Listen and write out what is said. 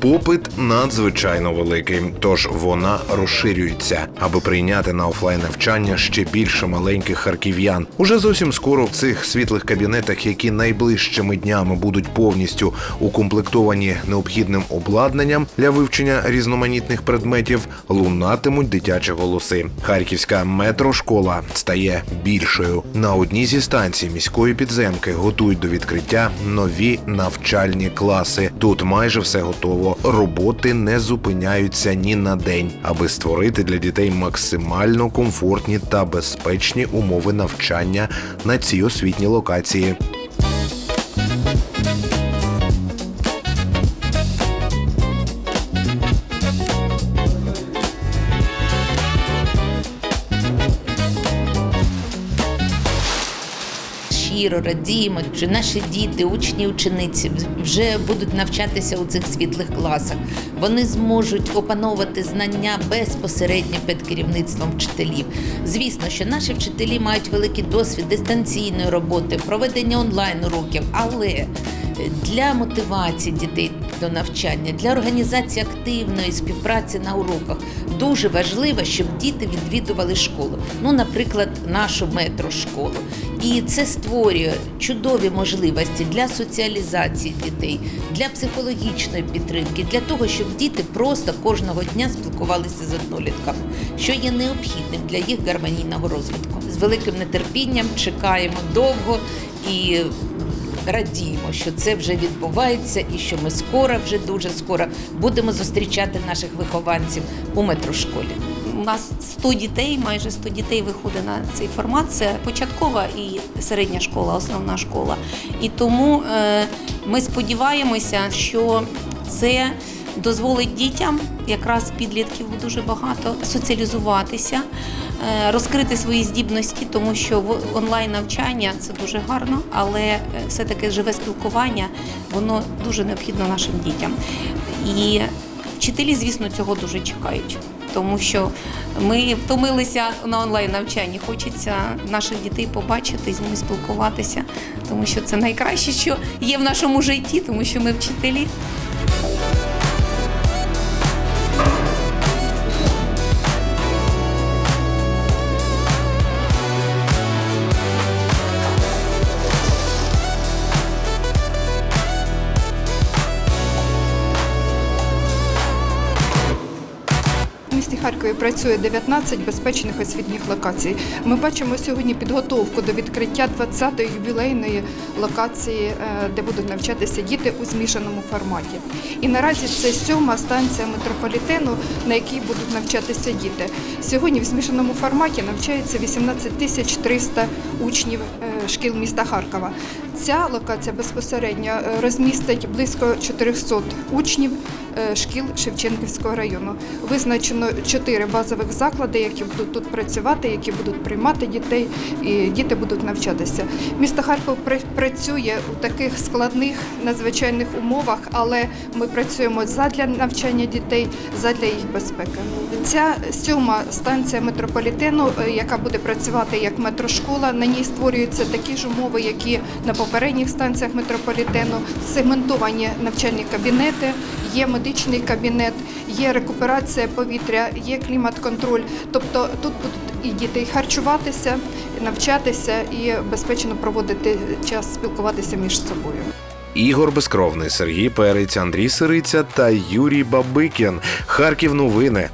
Попит надзвичайно великий, тож вона розширюється, аби прийняти на офлайн навчання ще більше маленьких харків'ян. Уже зовсім скоро в цих світлих кабінетах, які найближчими днями будуть повністю укомплектовані необхідним обладнанням для вивчення різноманітних предметів, лунатимуть дитячі голоси. Харківська метрошкола стає більшою. На одній зі станцій міської підземки готують до відкриття нові навчальні класи. Тут майже все готово. Роботи не зупиняються ні на день, аби створити для дітей максимально комфортні та безпечні умови навчання на цій освітній локації. Щиро радіємо, що наші діти, учні, учениці вже будуть навчатися у цих світлих класах. Вони зможуть опановувати знання безпосередньо під керівництвом вчителів. Звісно, що наші вчителі мають великий досвід дистанційної роботи, проведення онлайн уроків, але для мотивації дітей до навчання, для організації активної співпраці на уроках дуже важливо, щоб діти відвідували школу. Ну, наприклад, нашу метрошколу. І це створює чудові можливості для соціалізації дітей, для психологічної підтримки, для того, щоб діти просто кожного дня спілкувалися з однолітками, що є необхідним для їх гармонійного розвитку. З великим нетерпінням чекаємо довго і радіємо, що це вже відбувається, і що ми скоро, вже дуже скоро, будемо зустрічати наших вихованців у метрошколі. У нас 100 дітей, майже 100 дітей виходить на цей формат. Це початкова і середня школа, основна школа. І тому е, ми сподіваємося, що це дозволить дітям, якраз підлітків дуже багато, соціалізуватися, е, розкрити свої здібності, тому що в онлайн навчання це дуже гарно, але е, все-таки живе спілкування, воно дуже необхідно нашим дітям. І Вчителі, звісно, цього дуже чекають, тому що ми втомилися на онлайн навчанні. Хочеться наших дітей побачити, з ними спілкуватися, тому що це найкраще, що є в нашому житті, тому що ми вчителі. Харкові працює 19 безпечних освітніх локацій. Ми бачимо сьогодні підготовку до відкриття 20-ї ювілейної локації, е, де будуть навчатися діти у змішаному форматі. І наразі це сьома станція метрополітену, на якій будуть навчатися діти. Сьогодні в змішаному форматі навчається 18 тисяч 300 учнів е, шкіл міста Харкова. Ця локація безпосередньо розмістить близько 400 учнів шкіл Шевченківського району. Визначено чотири базових заклади, які будуть тут працювати, які будуть приймати дітей, і діти будуть навчатися. Місто Харків пр- працює у таких складних надзвичайних умовах, але ми працюємо задля навчання дітей, задля їх безпеки. Ця сьома станція метрополітену, е, яка буде працювати як метрошкола, на ній створюються такі ж умови, які на попередніх станціях метрополітену, сегментовані навчальні кабінети, є медичний кабінет, є рекуперація повітря, є клімат-контроль. Тобто тут будуть і діти і харчуватися, і навчатися, і безпечно проводити час, спілкуватися між собою. Ігор Безкровний, Сергій Перець, Андрій Сириця та Юрій Бабикін. Харків новини.